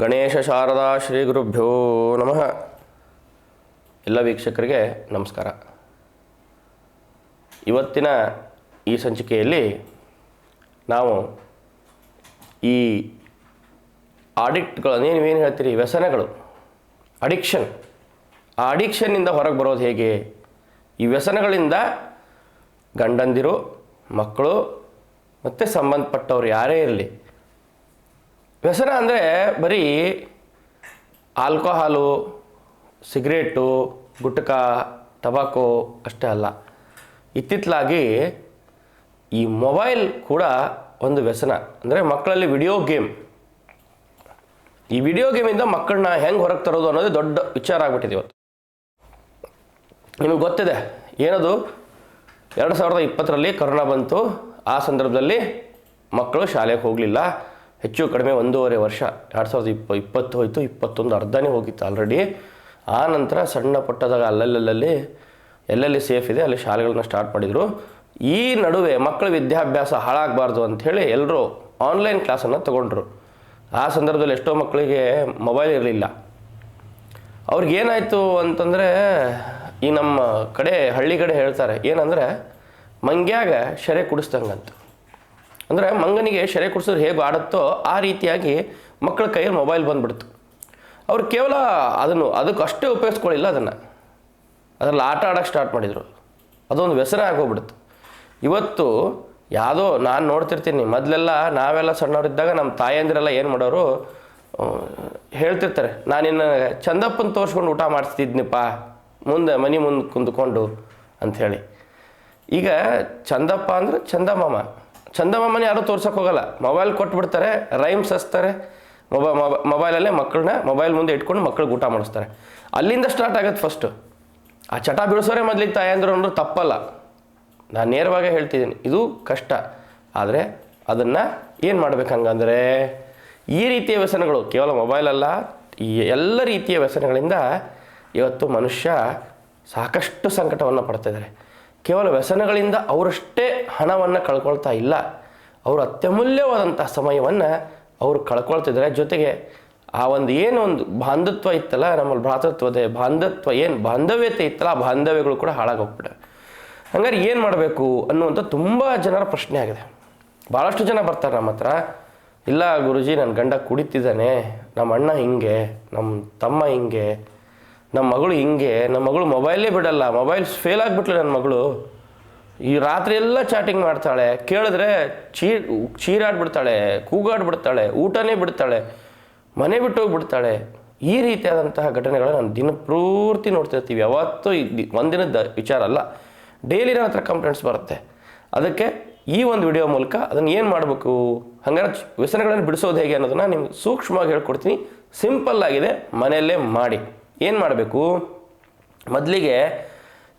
ಗಣೇಶ ಶಾರದಾ ಶ್ರೀ ಗುರುಭ್ಯೋ ನಮಃ. ಎಲ್ಲ ವೀಕ್ಷಕರಿಗೆ ನಮಸ್ಕಾರ. ಇವತ್ತಿನ ಈ ಸಂಚಿಕೆಯಲ್ಲಿ ನಾವು ಈ ಆಡಿಕ್ಟ್ಗಳು ನೀವೇನು ಹೇಳ್ತೀರಿ? ವ್ಯಸನಗಳು. ಅಡಿಕ್ಷನ್. ಆ ಅಡಿಕ್ಷನ್ನಿಂದ ಹೊರಗೆ ಬರೋದು ಹೇಗೆ? ಈ ವ್ಯಸನಗಳಿಂದ ಗಂಡಂದಿರು, ಮಕ್ಕಳು ಮತ್ತು ಸಂಬಂಧಪಟ್ಟವ್ರು ಯಾರೇ ಇರಲಿ ವ್ಯಸನ ಅಂದರೆ ಬರೀ ಆಲ್ಕೋಹಾಲು, ಸಿಗರೇಟು, ಗುಟ್ಕ ಟಬಾಕೋ ಅಷ್ಟೇ ಅಲ್ಲ. ಇತ್ತಿತ್ತಲಾಗಿ ಈ ಮೊಬೈಲ್ ಕೂಡ ಒಂದು ವ್ಯಸನ. ಅಂದರೆ ಮಕ್ಕಳಲ್ಲಿ ವಿಡಿಯೋ ಗೇಮ್. ಈ ವಿಡಿಯೋ ಗೇಮಿಂದ ಮಕ್ಕಳನ್ನ ಹೆಂಗೆ ಹೊರಗೆ ತರೋದು ಅನ್ನೋದು ದೊಡ್ಡ ವಿಚಾರ ಆಗ್ಬಿಟ್ಟಿದೆ ಇವತ್ತು. ನಿಮಗೆ ಗೊತ್ತಿದೆ, ಏನದು? ಎರಡು ಸಾವಿರದ ಇಪ್ಪತ್ತರಲ್ಲಿ ಕರೋನಾ ಬಂತು. ಆ ಸಂದರ್ಭದಲ್ಲಿ ಮಕ್ಕಳು ಶಾಲೆಗೆ ಹೋಗಲಿಲ್ಲ. ಹೆಚ್ಚು ಕಡಿಮೆ ಒಂದೂವರೆ ವರ್ಷ, ಎರಡು ಸಾವಿರದ ಇಪ್ಪ, ಇಪ್ಪತ್ತು ಹೋಯಿತು, ಇಪ್ಪತ್ತೊಂದು ಅರ್ಧನೇ ಹೋಗಿತ್ತು ಆಲ್ರೆಡಿ ಆ ನಂತರ ಸಣ್ಣ ಪುಟ್ಟದಾಗ ಅಲ್ಲಲ್ಲಲ್ಲಿ, ಎಲ್ಲೆಲ್ಲಿ ಸೇಫ್ ಇದೆ, ಅಲ್ಲಿ ಶಾಲೆಗಳನ್ನ ಸ್ಟಾರ್ಟ್ ಮಾಡಿದರು. ಈ ನಡುವೆ ಮಕ್ಕಳ ವಿದ್ಯಾಭ್ಯಾಸ ಹಾಳಾಗಬಾರ್ದು ಅಂಥೇಳಿ ಎಲ್ಲರೂ ಆನ್ಲೈನ್ ಕ್ಲಾಸನ್ನು ತಗೊಂಡ್ರು. ಆ ಸಂದರ್ಭದಲ್ಲಿ ಎಷ್ಟೋ ಮಕ್ಕಳಿಗೆ ಮೊಬೈಲ್ ಇರಲಿಲ್ಲ. ಅವ್ರಿಗೇನಾಯಿತು ಅಂತಂದರೆ, ಈ ನಮ್ಮ ಕಡೆ ಹಳ್ಳಿ ಕಡೆ ಹೇಳ್ತಾರೆ, ಏನಂದರೆ, ಮಂಗ್ಯಾಗ ಶರೆ ಕುಡಿಸ್ದಂಗಂತ. ಅಂದರೆ ಮಂಗನಿಗೆ ಶೆರೆ ಕುಡಿಸಿದ್ರೆ ಹೇಗೆ ಆಡುತ್ತೋ ಆ ರೀತಿಯಾಗಿ ಮಕ್ಕಳ ಕೈಯಲ್ಲಿ ಮೊಬೈಲ್ ಬಂದುಬಿಡ್ತು. ಅವರು ಕೇವಲ ಅದನ್ನು, ಅದಕ್ಕೆ ಅಷ್ಟೇ ಉಪಯೋಗಿಸ್ಕೊಳ್ಳಿಲ್ಲ ಅದನ್ನು. ಅದರಲ್ಲಿ ಆಟ ಆಡೋಕ್ಕೆ ಸ್ಟಾರ್ಟ್ ಮಾಡಿದರು. ಅದೊಂದು ವ್ಯಸನ ಆಗೋಗ್ಬಿಡ್ತು ಇವತ್ತು ಯಾವುದೋ ನಾನು ನೋಡ್ತಿರ್ತೀನಿ, ಮೊದಲೆಲ್ಲ ನಾವೆಲ್ಲ ಸಣ್ಣವರಿದ್ದಾಗ ನಮ್ಮ ತಾಯಂದಿರೆಲ್ಲ ಏನು ಮಾಡೋರು ಹೇಳ್ತಿರ್ತಾರೆ ನಾನಿನ್ನು ಚಂದಪ್ಪನ ತೋರಿಸ್ಕೊಂಡು ಊಟ ಮಾಡಿಸ್ತಿದ್ನಿಪ್ಪ, ಮುಂದೆ ಮನೆ ಮುಂದೆ ಕುಂದ್ಕೊಂಡು ಅಂಥೇಳಿ ಈಗ ಚಂದಪ್ಪ ಅಂದರೆ ಚಂದಮಾಮ. ಚಂದಮಾಮನ ಯಾರೂ ತೋರ್ಸೋಕೆ ಹೋಗಲ್ಲ. ಮೊಬೈಲ್ ಕೊಟ್ಬಿಡ್ತಾರೆ ರೈಮ್ಸ್ ಹಚ್ತಾರೆ ಮೊಬೈ ಮೊಬೈಲಲ್ಲೇ ಮಕ್ಕಳನ್ನ ಮೊಬೈಲ್ ಮುಂದೆ ಇಟ್ಕೊಂಡು ಮಕ್ಕಳಿಗೆ ಊಟ ಮಾಡಿಸ್ತಾರೆ. ಅಲ್ಲಿಂದ ಸ್ಟಾರ್ಟ್ ಆಗುತ್ತೆ ಫಸ್ಟು ಆ ಚಟ ಬಿಡಿಸೋರೆ ಮೊದಲಿಗೆ ತಾಯಂದ್ರು ಅಂದ್ರೆ ತಪ್ಪಲ್ಲ. ನಾನು ನೇರವಾಗೇ ಹೇಳ್ತಿದ್ದೀನಿ, ಇದು ಕಷ್ಟ. ಆದರೆ ಅದನ್ನು ಏನು ಮಾಡ್ಬೇಕು ಹಂಗಂದರೆ ಈ ರೀತಿಯ ವ್ಯಸನಗಳು, ಕೇವಲ ಮೊಬೈಲ್ ಅಲ್ಲ, ಈ ಎಲ್ಲ ರೀತಿಯ ವ್ಯಸನಗಳಿಂದ ಇವತ್ತು ಮನುಷ್ಯ ಸಾಕಷ್ಟು ಸಂಕಟವನ್ನು ಪಡ್ತಿದ್ದಾರೆ ಕೇವಲ ವ್ಯಸನಗಳಿಂದ ಅವರಷ್ಟೇ ಹಣವನ್ನು ಕಳ್ಕೊಳ್ತಾ ಇಲ್ಲ. ಅವರು ಅತ್ಯಮೂಲ್ಯವಾದಂಥ ಸಮಯವನ್ನು ಅವರು ಕಳ್ಕೊಳ್ತಿದ್ದಾರೆ. ಜೊತೆಗೆ ಆ ಒಂದು ಏನು ಒಂದು ಬಾಂಧತ್ವ ಇತ್ತಲ್ಲ ನಮ್ಮಲ್ಲಿ ಭ್ರಾತೃತ್ವದ ಬಾಂಧತ್ವ ಏನು ಬಾಂಧವ್ಯತೆ ಇತ್ತಲ್ಲ, ಆ ಬಾಂಧವ್ಯಗಳು ಕೂಡ ಹಾಳಾಗೋಗ್ಬಿಟ್ಟೆ ಹಂಗಾರೆ ಏನು ಮಾಡಬೇಕು ಅನ್ನುವಂಥ ತುಂಬ ಜನರ ಪ್ರಶ್ನೆ ಆಗಿದೆ. ಭಾಳಷ್ಟು ಜನ ಬರ್ತಾರೆ ನಮ್ಮ ಹತ್ರ. ಇಲ್ಲ ಗುರುಜಿ ನನ್ನ ಗಂಡ ಕುಡಿತಿದ್ದಾನೆ ನಮ್ಮ ಅಣ್ಣ ಹಿಂಗೆ ನಮ್ಮ ತಮ್ಮ ಹಿಂಗೆ ನಮ್ಮ ಮಗಳು ಹಿಂಗೆ ನಮ್ಮ ಮಗಳು ಮೊಬೈಲೇ ಬಿಡಲ್ಲ ಮೊಬೈಲ್ ಫೇಲ್ ಆಗಿಬಿಟ್ಲು ನನ್ನ ಮಗಳು. ಈ ರಾತ್ರಿ ಎಲ್ಲ ಚಾಟಿಂಗ್ ಮಾಡ್ತಾಳೆ, ಕೇಳಿದ್ರೆ ಚೀ, ಚೀರಾಡ್ಬಿಡ್ತಾಳೆ, ಕೂಗಾಡ್ಬಿಡ್ತಾಳೆ, ಊಟನೇ ಬಿಡ್ತಾಳೆ, ಮನೆ ಬಿಟ್ಟು ಹೋಗ್ಬಿಡ್ತಾಳೆ ಈ ರೀತಿಯಾದಂತಹ ಘಟನೆಗಳನ್ನ ನಾನು ದಿನಪೂರ್ತಿ ನೋಡ್ತಿರ್ತೀವಿ. ಯಾವತ್ತೂ ಒಂದಿನದ ವಿಚಾರ ಅಲ್ಲ. ಡೈಲಿ ನನ್ನ ಹತ್ರ ಕಂಪ್ಲೇಂಟ್ಸ್ ಬರುತ್ತೆ. ಅದಕ್ಕೆ ಈ ಒಂದು ವಿಡಿಯೋ ಮೂಲಕ ಅದನ್ನು ಏನು ಮಾಡಬೇಕು? ಹಂಗಾರೆ ವ್ಯಸನಗಳನ್ನು ಬಿಡಿಸೋದು ಹೇಗೆ ಅನ್ನೋದನ್ನು ನಿಮ್ಗೆ ಸೂಕ್ಷ್ಮವಾಗಿ ಹೇಳ್ಕೊಡ್ತೀನಿ. ಸಿಂಪಲ್ ಆಗಿದೆ. ಮನೆಯಲ್ಲೇ ಮಾಡಿ. ಏನು ಮಾಡಬೇಕು? ಮೊದಲಿಗೆ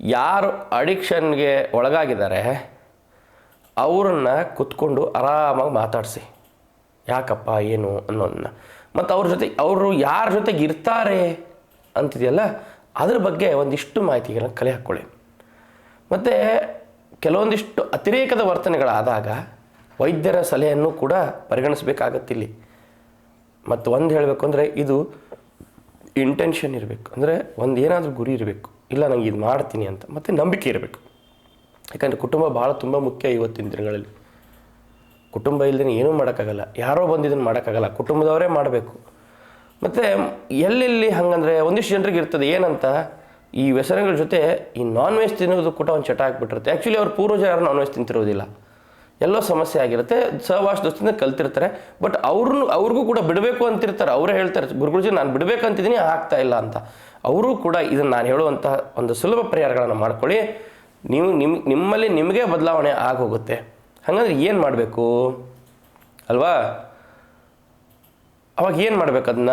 ಯಾರು ಅಡಿಕ್ಷನ್ಗೆ ಒಳಗಾಗಿದ್ದಾರೆ, ಅವ್ರನ್ನ ಕುತ್ಕೊಂಡು ಆರಾಮಾಗಿ ಮಾತಾಡಿಸಿ. ಯಾಕಪ್ಪ, ಏನು ಅನ್ನೋದನ್ನ. ಮತ್ತು ಅವ್ರ ಜೊತೆ, ಅವರು ಯಾರ ಜೊತೆಗೆ ಇರ್ತಾರೆ ಅಂತಿದೆಯಲ್ಲ, ಅದ್ರ ಬಗ್ಗೆ ಒಂದಿಷ್ಟು ಮಾಹಿತಿಗಳನ್ನ ಕಲೆ ಹಾಕ್ಕೊಳ್ಳಿ. ಮತ್ತು ಕೆಲವೊಂದಿಷ್ಟು ಅತಿರೇಕದ ವರ್ತನೆಗಳಾದಾಗ ವೈದ್ಯರ ಸಲಹೆಯನ್ನು ಕೂಡ ಪರಿಗಣಿಸಬೇಕಾಗತ್ತಿಲ್ಲಿ ಮತ್ತು ಒಂದು ಹೇಳಬೇಕು ಅಂದರೆ ಇದು ಇಂಟೆನ್ಷನ್ ಇರಬೇಕು. ಅಂದರೆ ಒಂದು ಏನಾದರೂ ಗುರಿ ಇರಬೇಕು. ಇಲ್ಲ, ನಂಗೆ ಇದು ಮಾಡ್ತೀನಿ ಅಂತ. ಮತ್ತು ನಂಬಿಕೆ ಇರಬೇಕು. ಯಾಕಂದರೆ ಕುಟುಂಬ ಭಾಳ ತುಂಬ ಮುಖ್ಯ ಇವತ್ತಿನ ದಿನಗಳಲ್ಲಿ. ಕುಟುಂಬ ಇಲ್ಲದೇ ಏನೂ ಮಾಡೋಕ್ಕಾಗಲ್ಲ. ಯಾರೋ ಬಂದು ಇದನ್ನು ಮಾಡೋಕ್ಕಾಗಲ್ಲ. ಕುಟುಂಬದವರೇ ಮಾಡಬೇಕು. ಮತ್ತು ಎಲ್ಲೆಲ್ಲಿ ಹಂಗಂದರೆ ಒಂದಿಷ್ಟು ಜನರಿಗೆ ಇರ್ತದೆ. ಏನಂತ? ಈ ವ್ಯಸನಗಳ ಜೊತೆ ಈ ನಾನ್ ವೆಜ್ ತಿನ್ನೋದು ಕೂಡ ಒಂದು ಚಟ ಆಗಿಬಿಟ್ಟಿರುತ್ತೆ ಆ್ಯಕ್ಚುಲಿ ಅವ್ರ ಪೂರ್ವಜ ಯಾರು ನಾನ್ ವೆಜ್ ತಿಂತಿರೋದಿಲ್ಲ. ಎಲ್ಲೋ ಸಮಸ್ಯೆ ಆಗಿರುತ್ತೆ. ಸಹವಾಸ ದೋಸ್ತಿಂದ ಕಲ್ತಿರ್ತಾರೆ. ಬಟ್ ಅವ್ರನ್ನು ಅವ್ರಿಗೂ ಕೂಡ ಬಿಡಬೇಕು ಅಂತಿರ್ತಾರೆ. ಅವರೇ ಹೇಳ್ತಾರೆ, ಗುರುಗುರುಜಿ, ನಾನು ಬಿಡಬೇಕಂತಿದ್ದೀನಿ, ಆಗ್ತಾ ಇಲ್ಲ ಅಂತ. ಅವರು ಕೂಡ ಇದನ್ನು ನಾನು ಹೇಳುವಂತಹ ಒಂದು ಸುಲಭ ಪರಿಹಾರಗಳನ್ನು ಮಾಡ್ಕೊಳ್ಳಿ. ನೀವು ನಿಮ್ಮ ನಿಮ್ಮಲ್ಲಿ ನಿಮಗೆ ಬದಲಾವಣೆ ಆಗೋಗುತ್ತೆ. ಹಾಗಂದ್ರೆ ಏನು ಮಾಡಬೇಕು? ಅಲ್ವಾ? ಅವಾಗ ಏನು ಮಾಡ್ಬೇಕು ಅದನ್ನ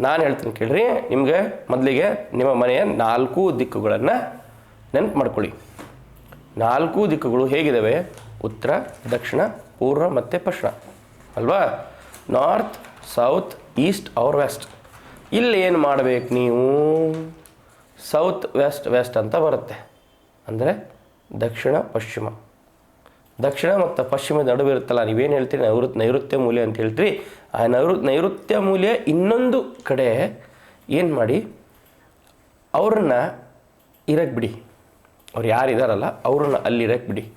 ನಾನು ಹೇಳ್ತೀನಿ ಕೇಳ್ರಿ. ನಿಮಗೆ ಮೊದಲಿಗೆ ನಿಮ್ಮ ಮನೆಯ ನಾಲ್ಕು ದಿಕ್ಕುಗಳನ್ನು ನೆನಪು ಮಾಡ್ಕೊಳ್ಳಿ. ನಾಲ್ಕು ದಿಕ್ಕುಗಳು ಹೇಗಿದ್ದಾವೆ ಉತ್ತರ, ದಕ್ಷಿಣ, ಪೂರ್ವ ಮತ್ತು ಪಶ್ಚಿಮ. ಅಲ್ವಾ? ನಾರ್ತ್, ಸೌತ್, ಈಸ್ಟ್, ಔರ್ ವೆಸ್ಟ್. ಇಲ್ಲಿ ಏನು ಮಾಡಬೇಕು ನೀವು? ಸೌತ್, ವೆಸ್ಟ್ ವೆಸ್ಟ್ ಅಂತ ಬರುತ್ತೆ. ಅಂದರೆ ದಕ್ಷಿಣ, ಪಶ್ಚಿಮ. ದಕ್ಷಿಣ ಮತ್ತು ಪಶ್ಚಿಮದ ನಡುವೆ ಇರುತ್ತಲ್ಲ, ನೀವೇನು ಹೇಳ್ತೀರಿ? ನೈಋತ್ ನೈಋತ್ಯ ಮೂಲೆ ಅಂತ ಹೇಳ್ತೀರಿ. ಆ ನೈಋ ನೈಋತ್ಯ ಮೂಲೆ ಇನ್ನೊಂದು ಕಡೆ ಏನು ಮಾಡಿ? ಅವ್ರನ್ನ ಇರಕ್ಕೆ ಬಿಡಿ. ಅವ್ರು ಯಾರಿದಾರಲ್ಲ, ಅವ್ರನ್ನ ಅಲ್ಲಿ ಇರಕ್ಕೆ ಬಿಡಿ.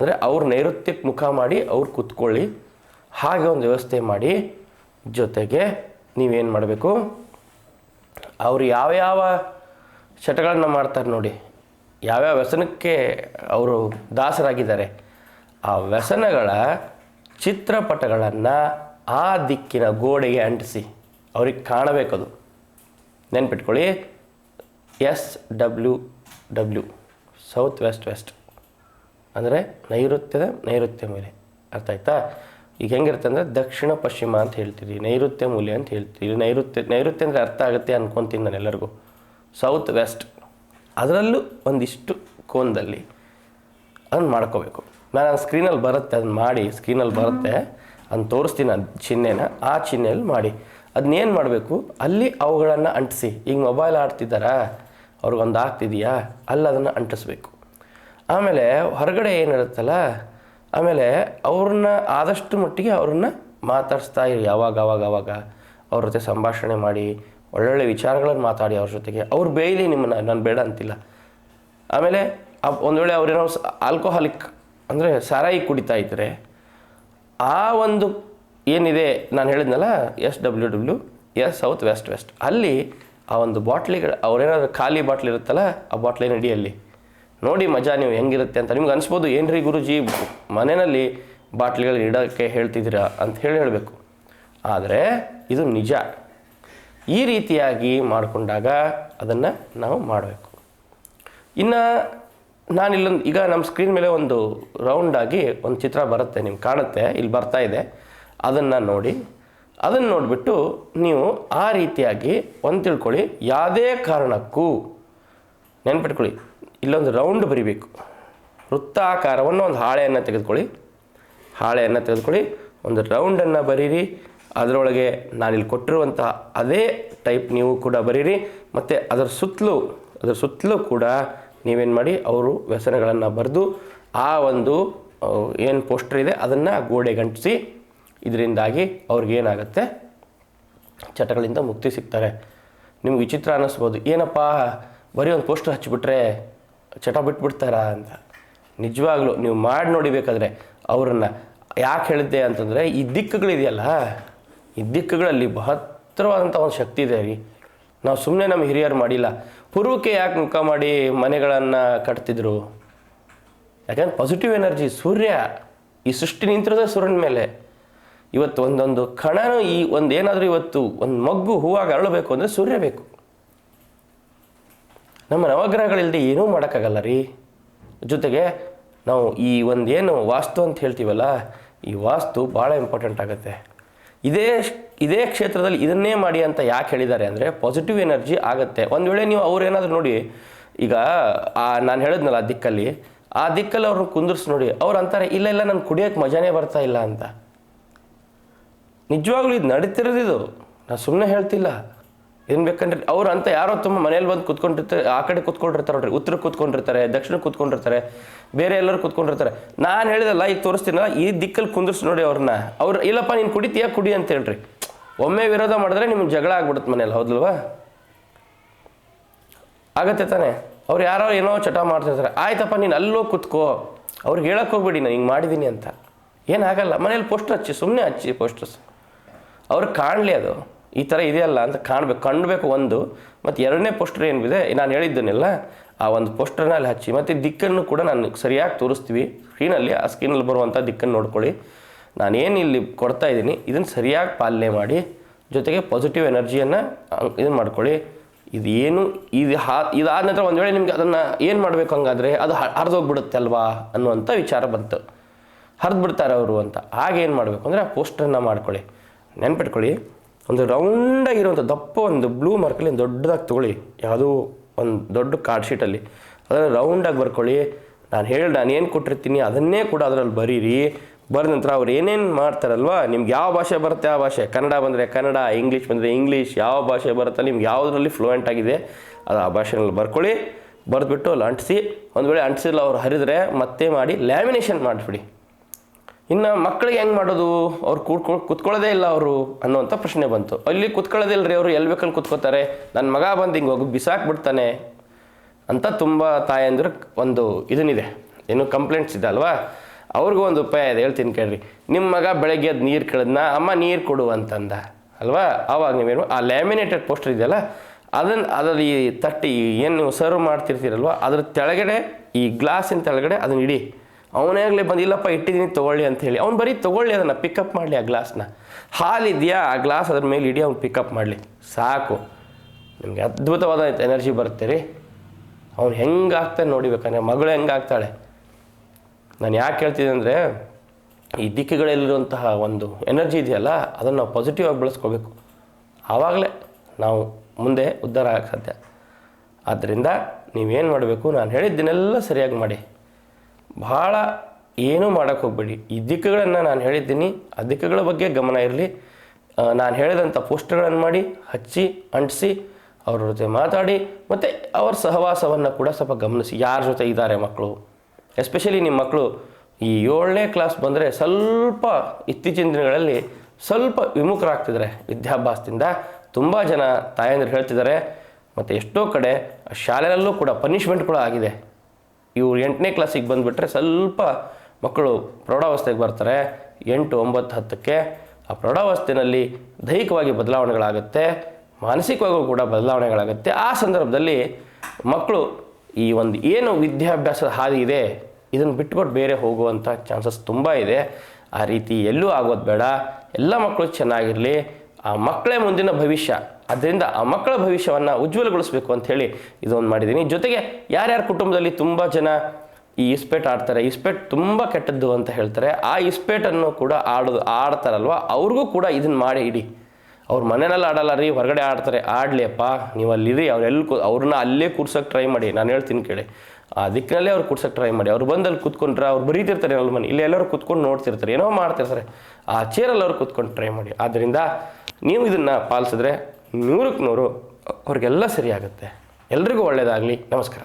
ಅಂದರೆ ಅವ್ರ ನೈಋತ್ಯಕ್ಕೆ ಮುಖ ಮಾಡಿ ಅವ್ರು ಕೂತ್ಕೊಳ್ಳಿ. ಹಾಗೆ ಒಂದು ವ್ಯವಸ್ಥೆ ಮಾಡಿ ಜೊತೆಗೆ ನೀವೇನು ಮಾಡಬೇಕು? ಅವ್ರು ಯಾವ್ಯಾವ ಚಟಗಳನ್ನು ಮಾಡ್ತಾರೆ ನೋಡಿ. ಯಾವ್ಯಾವ ವ್ಯಸನಕ್ಕೆ ಅವರು ದಾಸರಾಗಿದ್ದಾರೆ. ಆ ವ್ಯಸನಗಳ ಚಿತ್ರಪಟಗಳನ್ನು ಆ ದಿಕ್ಕಿನ ಗೋಡೆಗೆ ಅಂಟಿಸಿ. ಅವ್ರಿಗೆ ಕಾಣಬೇಕದು. ನೆನ್ಪಿಟ್ಕೊಳ್ಳಿ. S W W, south west west. ಅಂದರೆ ನೈಋತ್ಯದ ನೈಋತ್ಯ ಮೂಲೆ. ಅರ್ಥ ಆಯ್ತಾ? ಈಗ ಹೆಂಗಿರುತ್ತೆ ಅಂದರೆ ದಕ್ಷಿಣ ಪಶ್ಚಿಮ ಅಂತ ಹೇಳ್ತೀರಿ ನೈಋತ್ಯ ಮೂಲೆ ಅಂತ ಹೇಳ್ತೀರಿ ನೈಋತ್ಯ ನೈಋತ್ಯ ಅಂದರೆ ಅರ್ಥ ಆಗುತ್ತೆ ಅನ್ಕೊತೀನಿ ನಾನು ಎಲ್ಲರಿಗೂ. ಸೌತ್ ವೆಸ್ಟ್ ಅದರಲ್ಲೂ ಒಂದಿಷ್ಟು ಕೋನದಲ್ಲಿ ಅದನ್ನು ಮಾಡ್ಕೋಬೇಕು. ನಾನು ಸ್ಕ್ರೀನಲ್ಲಿ ಬರುತ್ತೆ, ಅದನ್ನ ಮಾಡಿ ಸ್ಕ್ರೀನಲ್ಲಿ ಬರುತ್ತೆ, ಅದನ್ನು ತೋರಿಸ್ತೀನಿ ಆ ಚಿಹ್ನೆನ. ಆ ಚಿಹ್ನೆಯಲ್ಲಿ ಮಾಡಿ. ಅದನ್ನೇನು ಮಾಡಬೇಕು? ಅಲ್ಲಿ ಅವುಗಳನ್ನು ಅಂಟಿಸಿ. ಈಗ ಮೊಬೈಲ್ ಆಡ್ತಿದ್ದಾರಾ? ಅವ್ರಿಗೊಂದು ಆಗ್ತಿದೆಯಾ? ಅಲ್ಲಿ ಅದನ್ನು ಅಂಟಿಸ್ಬೇಕು. ಆಮೇಲೆ ಹೊರಗಡೆ ಏನಿರುತ್ತಲ್ಲ, ಆಮೇಲೆ ಅವ್ರನ್ನ ಆದಷ್ಟು ಮಟ್ಟಿಗೆ ಅವ್ರನ್ನ ಮಾತಾಡಿಸ್ತಾ ಇರಿ. ಯಾವಾಗ ಅವಾಗ ಅವಾಗ ಅವ್ರ ಜೊತೆ ಸಂಭಾಷಣೆ ಮಾಡಿ, ಒಳ್ಳೊಳ್ಳೆ ವಿಚಾರಗಳನ್ನು ಮಾತಾಡಿ ಅವ್ರ ಜೊತೆಗೆ. ಅವ್ರು ಬೇಯಲಿ ನಿಮ್ಮನ್ನು, ನಾನು ಬೇಡ ಅಂತಿಲ್ಲ. ಆಮೇಲೆ ಒಂದು ವೇಳೆ ಅವ್ರೇನೋ ಆಲ್ಕೋಹಾಲಿಕ್ ಅಂದರೆ ಸಾರಾಯಿ ಕುಡಿತಾ ಇದ್ದರೆ ಆ ಒಂದು ಏನಿದೆ ನಾನು ಹೇಳಿದ್ನಲ್ಲ S W W S south west west ಅಲ್ಲಿ ಆ ಒಂದು ಬಾಟ್ಲಿಗಳು, ಅವ್ರೇನಾದ್ರು ಖಾಲಿ ಬಾಟ್ಲಿ ಇರುತ್ತಲ್ಲ, ಆ ಬಾಟ್ಲಿನ ಅಡಿಯಲ್ಲಿ ನೋಡಿ ಮಜಾ, ನೀವು ಹೆಂಗಿರುತ್ತೆ ಅಂತ ನಿಮ್ಗೆ ಅನಿಸ್ಬೋದು, ಏನ್ರಿ ಗುರುಜಿ, ಮನೆಯಲ್ಲಿ ಬಾಟ್ಲಿಗಳು ಇಡೋಕ್ಕೆ ಹೇಳ್ತಿದ್ದೀರಾ ಅಂತ ಹೇಳಿ ಹೇಳಬೇಕು. ಆದರೆ ಇದು ನಿಜ. ಈ ರೀತಿಯಾಗಿ ಮಾಡಿಕೊಂಡಾಗ ಅದನ್ನು ನಾವು ಮಾಡಬೇಕು. ಇನ್ನು ನಾನು ಇಲ್ಲೊಂದು ಈಗ ನಮ್ಮ ಸ್ಕ್ರೀನ್ ಮೇಲೆ ಒಂದು ರೌಂಡಾಗಿ ಒಂದು ಚಿತ್ರ ಬರುತ್ತೆ, ನಿಮ್ಗೆ ಕಾಣುತ್ತೆ, ಇಲ್ಲಿ ಬರ್ತಾ ಇದೆ. ಅದನ್ನು ನೋಡಿ, ಅದನ್ನು ನೋಡಿಬಿಟ್ಟು ನೀವು ಆ ರೀತಿಯಾಗಿ ಒಂದು ತಿಳ್ಕೊಳ್ಳಿ, ಯಾವುದೇ ಕಾರಣಕ್ಕೂ ನೆನ್ಪಿಟ್ಕೊಳ್ಳಿ. ಇಲ್ಲೊಂದು ರೌಂಡ್ ಬರಿಬೇಕು. ವೃತ್ತಾಕಾರವನ್ನು ಒಂದು ಹಾಳೆಯನ್ನು ತೆಗೆದುಕೊಳ್ಳಿ. ಹಾಳೆಯನ್ನು ತೆಗೆದುಕೊಳ್ಳಿ. ಒಂದು ರೌಂಡನ್ನು ಬರೀರಿ. ಅದರೊಳಗೆ ನಾನಿಲ್ಲಿ ಕೊಟ್ಟಿರುವಂತಹ ಅದೇ ಟೈಪ್ ನೀವು ಕೂಡ ಬರೀರಿ. ಮತ್ತು ಅದರ ಸುತ್ತಲೂ ಅದರ ಸುತ್ತಲೂ ಕೂಡ ನೀವೇನು ಮಾಡಿ, ಅವರು ವ್ಯಸನಗಳನ್ನು ಬರೆದು ಆ ಒಂದು ಏನು ಪೋಸ್ಟರ್ ಇದೆ, ಅದನ್ನು ಗೋಡೆ ಗಂಟಿಸಿ ಇದರಿಂದಾಗಿ ಅವ್ರಿಗೇನಾಗುತ್ತೆ ಚಟಗಳಿಂದ ಮುಕ್ತಿ ಸಿಗ್ತಾರೆ. ನಿಮ್ಗೆ ವಿಚಿತ್ರ ಅನ್ನಿಸ್ಬೋದು ಏನಪ್ಪ? ಬರೀ ಒಂದು ಪೋಸ್ಟರ್ ಹಚ್ಚಿಬಿಟ್ರೆ ಚಟ ಬಿಟ್ಬಿಡ್ತಾರಾ ಅಂತ. ನಿಜವಾಗ್ಲೂ ನೀವು ಮಾಡಿ ನೋಡಿಬೇಕಾದ್ರೆ ಅವರನ್ನು ಯಾಕೆ ಹೇಳಿದ್ದೆ ಅಂತಂದರೆ ಈ ದಿಕ್ಕುಗಳಿದೆಯಲ್ಲ, ಈ ದಿಕ್ಕುಗಳಲ್ಲಿ ಮಹತ್ತರವಾದಂಥ ಒಂದು ಶಕ್ತಿ ಇದೆ ರೀ. ನಾವು ಸುಮ್ಮನೆ ನಮ್ಮ ಹಿರಿಯರು ಮಾಡಿಲ್ಲ. ಪೂರ್ವಕ್ಕೆ ಯಾಕೆ ಮುಖ ಮಾಡಿ ಮನೆಗಳನ್ನು ಕಟ್ತಿದ್ರು? ಯಾಕಂದ್ರೆ ಪಾಸಿಟಿವ್ ಎನರ್ಜಿ ಸೂರ್ಯ ಈ ಸೃಷ್ಟಿ ನಿಂತಿರೋದೇ ಸೂರ್ಯನ ಮೇಲೆ. ಇವತ್ತು ಒಂದೊಂದು ಕಣನೂ ಈ ಒಂದು ಏನಾದರೂ ಇವತ್ತು ಒಂದು ಮಗ್ಗು ಹೂವಾಗಿ ಅರಳಬೇಕು ಅಂದರೆ ಸೂರ್ಯ ಬೇಕು. ನಮ್ಮ ನವಗ್ರಹಗಳಿಲ್ಲದೆ ಏನೂ ಮಾಡೋಕ್ಕಾಗಲ್ಲ ರೀ. ಜೊತೆಗೆ ನಾವು ಈ ಒಂದು ಏನು ವಾಸ್ತು ಅಂತ ಹೇಳ್ತೀವಲ್ಲ, ಈ ವಾಸ್ತು ಭಾಳ ಇಂಪಾರ್ಟೆಂಟ್ ಆಗುತ್ತೆ. ಇದೇ ಇದೇ ಕ್ಷೇತ್ರದಲ್ಲಿ ಇದನ್ನೇ ಮಾಡಿ ಅಂತ ಯಾಕೆ ಹೇಳಿದ್ದಾರೆ ಅಂದರೆ ಪಾಸಿಟಿವ್ ಎನರ್ಜಿ ಆಗುತ್ತೆ. ಒಂದು ವೇಳೆ ನೀವು ಅವ್ರೇನಾದರೂ ನೋಡಿ, ಈಗ ಆ ನಾನು ಹೇಳಿದ್ನಲ್ಲ ಆ ದಿಕ್ಕಲ್ಲಿ ಆ ದಿಕ್ಕಲ್ಲಿ ಅವ್ರನ್ನ ಕುಂದಿರ್ಸಿ ನೋಡಿ, ಅವ್ರು ಅಂತಾರೆ, ಇಲ್ಲ ಇಲ್ಲ, ನಾನು ಕುಡಿಯೋಕ್ಕೆ ಮಜಾನೇ ಬರ್ತಾ ಇಲ್ಲ ಅಂತ. ನಿಜವಾಗ್ಲೂ ಇದು ನಡೀತಿರೋದು ಇದು. ನಾನು ಸುಮ್ಮನೆ ಹೇಳ್ತಿಲ್ಲ. ಏನು ಬೇಕಂದ್ರೆ ಅವ್ರು ಅಂತ ಯಾರೋ ತುಂಬ ಮನೇಲಿ ಬಂದು ಕುತ್ಕೊಂಡಿರ್ತಾರೆ, ಆ ಕಡೆ ಕುತ್ಕೊಂಡಿರ್ತಾರೆ ನೋಡ್ರಿ, ಉತ್ತರ ಕುತ್ಕೊಂಡಿರ್ತಾರೆ, ದಕ್ಷಿಣ ಕುತ್ಕೊಂಡಿರ್ತಾರೆ, ಬೇರೆ ಎಲ್ಲರೂ ಕುತ್ಕೊಂಡಿರ್ತಾರೆ. ನಾನು ಹೇಳಿದಲ್ಲ ಈಗ ತೋರಿಸ್ತೀನಲ್ಲ, ಈ ದಿಕ್ಕಲ್ಲಿ ಕುಂದಿರ್ಸಿ ನೋಡಿ ಅವ್ರನ್ನ. ಅವ್ರು, ಇಲ್ಲಪ್ಪ, ನೀನು ಕುಡಿತೀಯಾ ಕುಡಿ ಅಂತ ಹೇಳ್ರಿ. ಒಮ್ಮೆ ವಿರೋಧ ಮಾಡಿದ್ರೆ ನಿಮ್ಗೆ ಜಗಳ ಆಗ್ಬಿಡುತ್ತೆ ಮನೇಲಿ ಹೌದಲ್ವಾ? ಆಗತ್ತೆ ತಾನೆ. ಅವ್ರು ಯಾರೋ ಏನೋ ಚಟ ಮಾಡ್ತಿರ್ತಾರೆ. ಆಯ್ತಪ್ಪ, ನೀನು ಅಲ್ಲೋ ಕುತ್ಕೋ. ಅವ್ರಿಗೆ ಹೇಳಕ್ಕೆ ಹೋಗ್ಬೇಡಿ, ನಾನು ಹಿಂಗೆ ಮಾಡಿದ್ದೀನಿ ಅಂತ. ಏನಾಗಲ್ಲ ಮನೇಲಿ ಪೋಸ್ಟರ್ ಹಚ್ಚಿ ಸುಮ್ಮನೆ ಹಚ್ಚಿ ಪೋಸ್ಟರ್ಸ್ ಅವ್ರಿಗೆ ಕಾಣಲಿ ಅದು. ಈ ಥರ ಇದೆಯಲ್ಲ ಅಂತ ಕಾಣಬೇಕು, ಕಂಡಬೇಕು ಒಂದು. ಮತ್ತು ಎರಡನೇ ಪೋಸ್ಟರ್ ಏನಿದೆ, ನಾನು ಹೇಳಿದ್ದನ್ನೆಲ್ಲ ಆ ಒಂದು ಪೋಸ್ಟರ್ನ ಅಲ್ಲಿ ಹಚ್ಚಿ, ಮತ್ತು ದಿಕ್ಕನ್ನು ಕೂಡ ನಾನು ಸರಿಯಾಗಿ ತೋರಿಸ್ತೀವಿ. ಸ್ಕ್ರೀನಲ್ಲಿ ಆ ಸ್ಕ್ರೀನಲ್ಲಿ ಬರುವಂಥ ದಿಕ್ಕನ್ನು ನೋಡ್ಕೊಳ್ಳಿ. ನಾನೇನು ಇಲ್ಲಿ ಕೊಡ್ತಾ ಇದ್ದೀನಿ, ಇದನ್ನು ಸರಿಯಾಗಿ ಪಾಲನೆ ಮಾಡಿ, ಜೊತೆಗೆ ಪಾಸಿಟಿವ್ ಎನರ್ಜಿಯನ್ನು ಇದನ್ನು ಮಾಡ್ಕೊಳ್ಳಿ. ಇದು ಏನು, ಇದು ಹಾ ಇದಾದ ನಂತರ ಒಂದು ವೇಳೆ ನಿಮಗೆ ಅದನ್ನು ಏನು ಮಾಡಬೇಕು ಹಂಗಾದರೆ, ಅದು ಹರಿದೋಗ್ಬಿಡುತ್ತೆ ಅಲ್ವಾ ಅನ್ನುವಂಥ ವಿಚಾರ ಬಂತು. ಹರಿದು ಬಿಡ್ತಾರೆ ಅವರು ಅಂತ. ಆಗೇನು ಮಾಡಬೇಕು ಅಂದರೆ ಆ ಪೋಸ್ಟರನ್ನು ಮಾಡ್ಕೊಳ್ಳಿ. ನೆನ್ಪಿಟ್ಕೊಳ್ಳಿ. ಒಂದು ರೌಂಡಾಗಿರುವಂಥ ದಪ್ಪ ಒಂದು ಬ್ಲೂ ಮಾರ್ಕಲ್ಲಿ ದೊಡ್ಡದಾಗಿ ತೊಗೊಳ್ಳಿ. ಯಾವುದೋ ಒಂದು ದೊಡ್ಡ ಕಾರ್ಡ್ ಶೀಟಲ್ಲಿ ಅದನ್ನು ರೌಂಡಾಗಿ ಬರ್ಕೊಳ್ಳಿ. ನಾನು ಹೇಳಿ ನಾನು ಏನು ಕೊಟ್ಟಿರ್ತೀನಿ ಅದನ್ನೇ ಕೂಡ ಅದರಲ್ಲಿ ಬರೀರಿ. ಬರೆದ ನಂತರ ಅವ್ರು ಏನೇನು ಮಾಡ್ತಾರಲ್ವಾ? ನಿಮ್ಗೆ ಯಾವ ಭಾಷೆ ಬರುತ್ತೆ ಆ ಭಾಷೆ? ಕನ್ನಡ ಬಂದರೆ ಕನ್ನಡ ಇಂಗ್ಲೀಷ್ ಬಂದರೆ ಇಂಗ್ಲೀಷ್ ಯಾವ ಭಾಷೆ ಬರುತ್ತೆ ನಿಮ್ಗೆ ಯಾವುದರಲ್ಲಿ ಫ್ಲೂಯೆಂಟ್ ಆಗಿದೆ ಅದು ಆ ಭಾಷೆನಲ್ಲಿ ಬರ್ಕೊಳ್ಳಿ. ಬರೆದ್ಬಿಟ್ಟು ಅಲ್ಲಿ ಅಂಟಿಸಿ, ಒಂದು ವೇಳೆ ಅಂಟಿಸಿಲ್ಲ ಅವ್ರು ಹರಿದ್ರೆ ಮತ್ತೆ ಮಾಡಿ ಲ್ಯಾಮಿನೇಷನ್ ಮಾಡಿಬಿಡಿ. ಇನ್ನು ಮಕ್ಕಳಿಗೆ ಹೆಂಗೆ ಮಾಡೋದು? ಅವ್ರು ಕೂತ್ಕೊ, ಕುತ್ಕೊಳ್ಳೋದೇ ಇಲ್ಲ ಅವರು ಅನ್ನುವಂಥ ಪ್ರಶ್ನೆ ಬಂತು. ಅಲ್ಲಿ ಕುತ್ಕೊಳ್ಳೋದಿಲ್ಲ ರೀ ಅವರು ಎಲ್ಲಿ ಬೇಕಲ್ಲಿ ಕುತ್ಕೋತಾರೆ? ನನ್ನ ಮಗ ಬಂದು ಹಿಂಗೆ ಹೋಗಿ ಬಿಸಾಕ್ಬಿಡ್ತಾನೆ ಅಂತ ತುಂಬ ತಾಯಂದ್ರ ಒಂದು ಇದನ್ನಿದೆ. ಏನು ಕಂಪ್ಲೇಂಟ್ಸ್ ಇದೆ ಅಲ್ವಾ? ಅವ್ರಿಗೂ ಒಂದು ಉಪಾಯ ಇದೆ, ಹೇಳ್ತೀನಿ ಕೇಳ್ರಿ. ನಿಮ್ಮ ಮಗ ಬೆಳಗ್ಗೆ ಅದು ನೀರು ಕೇಳಿದ್ನ, ಅಮ್ಮ ನೀರು ಕೊಡು ಅಂತಂದ. ಅಲ್ವಾ? ಆವಾಗ ನೀವೇನು ಆ ಲ್ಯಾಮಿನೇಟೆಡ್ ಪೋಸ್ಟರ್ ಇದೆಯಲ್ಲ ಅದನ್ನು ಈ ತಟ್ಟಿ ಏನು ಸರ್ವ್ ಮಾಡ್ತಿರ್ತೀರಲ್ವ, ಅದ್ರ ತೆಳಗಡೆ, ಈ ಗ್ಲಾಸಿನ ತೆಳಗಡೆ ಅದನ್ನ ಇಡಿ. ಅವನಾಗಲೇ ಬಂದು, ಇಲ್ಲಪ್ಪ, ಇಟ್ಟಿದ್ದೀನಿ, ತೊಗೊಳ್ಳಿ ಅಂತ ಹೇಳಿ. ಅವ್ನು ಬರೀ ತೊಗೊಳ್ಳಿ, ಅದನ್ನು ಪಿಕಪ್ ಮಾಡಲಿ ಆ ಗ್ಲಾಸ್ನ ಹಾಲಿದೆಯಾ, ಆ ಗ್ಲಾಸ್ ಅದ್ರ ಮೇಲೆ ಇಡಿ, ಅವ್ನು ಪಿಕಪ್ ಮಾಡಲಿ. ಸಾಕು. ನಿಮಗೆ ಅದ್ಭುತವಾದ ಎನರ್ಜಿ ಬರುತ್ತೆ ರೀ. ಅವ್ನು ಹೆಂಗೆ ನೋಡಿಬೇಕಂದ್ರೆ ಮಗಳು ಹೆಂಗೆ ಆಗ್ತಾಳೆ. ನಾನು ಯಾಕೆ ಹೇಳ್ತಿದ್ದೆ ಅಂದರೆ, ಈ ದಿಕ್ಕುಗಳಲ್ಲಿರುವಂತಹ ಒಂದು ಎನರ್ಜಿ ಇದೆಯಲ್ಲ, ಅದನ್ನು ನಾವು ಪಾಸಿಟಿವ್ ಆಗಿ ಬೆಳೆಸ್ಕೋಬೇಕು. ಆವಾಗಲೇ ನಾವು ಮುಂದೆ ಉದ್ಧಾರ ಆಗಕ್ಕೆ ಸಾಧ್ಯ. ಆದ್ದರಿಂದ ನೀವೇನು ಮಾಡಬೇಕು, ನಾನು ಹೇಳಿದ್ದನ್ನೆಲ್ಲ ಸರಿಯಾಗಿ ಮಾಡಿ. ಭಾಳ ಏನೂ ಮಾಡೋಕ್ಕೆ ಹೋಗ್ಬೇಡಿ. ಈ ದಿಕ್ಕುಗಳನ್ನು ನಾನು ಹೇಳಿದ್ದೀನಿ. ಆ ದಿಕ್ಕುಗಳ ಬಗ್ಗೆ ಗಮನ ಇರಲಿ. ನಾನು ಹೇಳಿದಂಥ ಪೋಸ್ಟ್ಗಳನ್ನು ಮಾಡಿ, ಹಚ್ಚಿ, ಅಂಟಿಸಿ, ಅವ್ರ ಜೊತೆ ಮಾತಾಡಿ, ಮತ್ತು ಅವ್ರ ಸಹವಾಸವನ್ನು ಕೂಡ ಸ್ವಲ್ಪ ಗಮನಿಸಿ. ಯಾರ ಜೊತೆ ಇದ್ದಾರೆ ಮಕ್ಕಳು? ಎಸ್ಪೆಷಲಿ ನಿಮ್ಮ ಮಕ್ಕಳು. ಈ ಏಳನೇ ಕ್ಲಾಸ್ ಬಂದರೆ ಸ್ವಲ್ಪ ಇತ್ತೀಚಿನ ದಿನಗಳಲ್ಲಿ ಸ್ವಲ್ಪ ವಿಮುಖರಾಗ್ತಿದ್ದಾರೆ ವಿದ್ಯಾಭ್ಯಾಸದಿಂದ. ತುಂಬ ಜನ ತಾಯಂದಿರು ಹೇಳ್ತಿದ್ದಾರೆ. ಮತ್ತು ಎಷ್ಟೋ ಕಡೆ ಶಾಲೆಯಲ್ಲೂ ಕೂಡ ಪನಿಷ್ಮೆಂಟ್ ಕೂಡ ಆಗಿದೆ. ಇವ್ರು ಎಂಟನೇ ಕ್ಲಾಸಿಗೆ ಬಂದುಬಿಟ್ರೆ ಸ್ವಲ್ಪ ಮಕ್ಕಳು ಪ್ರೌಢಾವಸ್ಥೆಗೆ ಬರ್ತಾರೆ. ಎಂಟು, ಒಂಬತ್ತು, ಹತ್ತಕ್ಕೆ ಆ ಪ್ರೌಢಾವಸ್ಥೆಯಲ್ಲಿ ದೈಹಿಕವಾಗಿ ಬದಲಾವಣೆಗಳಾಗುತ್ತೆ, ಮಾನಸಿಕವಾಗೂ ಕೂಡ ಬದಲಾವಣೆಗಳಾಗುತ್ತೆ. ಆ ಸಂದರ್ಭದಲ್ಲಿ ಮಕ್ಕಳು ಈ ಒಂದು ಏನು ವಿದ್ಯಾಭ್ಯಾಸದ ಹಾದಿ ಇದೆ, ಇದನ್ನು ಬಿಟ್ಕೊಟ್ಟು ಬೇರೆ ಹೋಗುವಂಥ ಚಾನ್ಸಸ್ ತುಂಬ ಇದೆ. ಆ ರೀತಿ ಎಲ್ಲೂ ಆಗೋದು ಬೇಡ. ಎಲ್ಲ ಮಕ್ಕಳು ಚೆನ್ನಾಗಿರಲಿ. ಆ ಮಕ್ಕಳೇ ಮುಂದಿನ ಭವಿಷ್ಯ. ಅದರಿಂದ ಆ ಮಕ್ಕಳ ಭವಿಷ್ಯವನ್ನು ಉಜ್ವಲಗೊಳಿಸಬೇಕು ಅಂತ ಹೇಳಿ ಇದೊಂದು ಮಾಡಿದ್ದೀನಿ. ಜೊತೆಗೆ ಯಾರ್ಯಾರ ಕುಟುಂಬದಲ್ಲಿ ತುಂಬ ಜನ ಈ ಇಸ್ಪೇಟ್ ಆಡ್ತಾರೆ, ಇಸ್ಪೇಟ್ ತುಂಬ ಕೆಟ್ಟದ್ದು ಅಂತ ಹೇಳ್ತಾರೆ, ಆ ಇಸ್ಪೇಟನ್ನು ಕೂಡ ಆಡೋದು, ಆಡ್ತಾರಲ್ವ? ಅವ್ರಿಗೂ ಕೂಡ ಇದನ್ನು ಮಾಡಿ ಇಡಿ. ಅವ್ರ ಮನೆಯಲ್ಲಿ ಆಡಲ್ಲ ರೀ, ಹೊರಗಡೆ ಆಡ್ತಾರೆ. ಆಡಲಿಯಪ್ಪ ನೀವು ಅಲ್ಲಿರಿ ಅವ್ರೆಲ್ಲಿ ಕು ಅವ್ರನ್ನ ಅಲ್ಲೇ ಕೂರ್ಸೋಕ್ಕೆ ಟ್ರೈ ಮಾಡಿ. ನಾನು ಹೇಳ್ತೀನಿ ಕೇಳಿ. ಆ ದಿಕ್ಕಿನಲ್ಲೇ ಅವ್ರು ಕೂಡ್ಸೋಕ್ಕೆ ಟ್ರೈ ಮಾಡಿ. ಅವ್ರು ಬಂದಲ್ಲಿ ಕೂತ್ಕೊಂಡ್ರೆ ಅವ್ರು ಬರೀತಿರ್ತಾರೆ ಅವ್ರ ಮನೆ. ಇಲ್ಲಿ ಎಲ್ಲರೂ ಕೂತ್ಕೊಂಡು ನೋಡ್ತಿರ್ತಾರೆ, ಏನೋ ಮಾಡ್ತಿರ್ತಾರೆ. ಆ ಚೇರಲ್ಲಿ ಅವ್ರು ಕೂತ್ಕೊಂಡು ಟ್ರೈ ಮಾಡಿ. ಆದ್ದರಿಂದ ನೀವು ಇದನ್ನು ಪಾಲಿಸಿದ್ರೆ ನೂರಕ್ಕೆ ನೂರು ಅವ್ರಿಗೆಲ್ಲ ಸರಿಯಾಗುತ್ತೆ. ಎಲ್ರಿಗೂ ಒಳ್ಳೆಯದಾಗಲಿ ನಮಸ್ಕಾರ.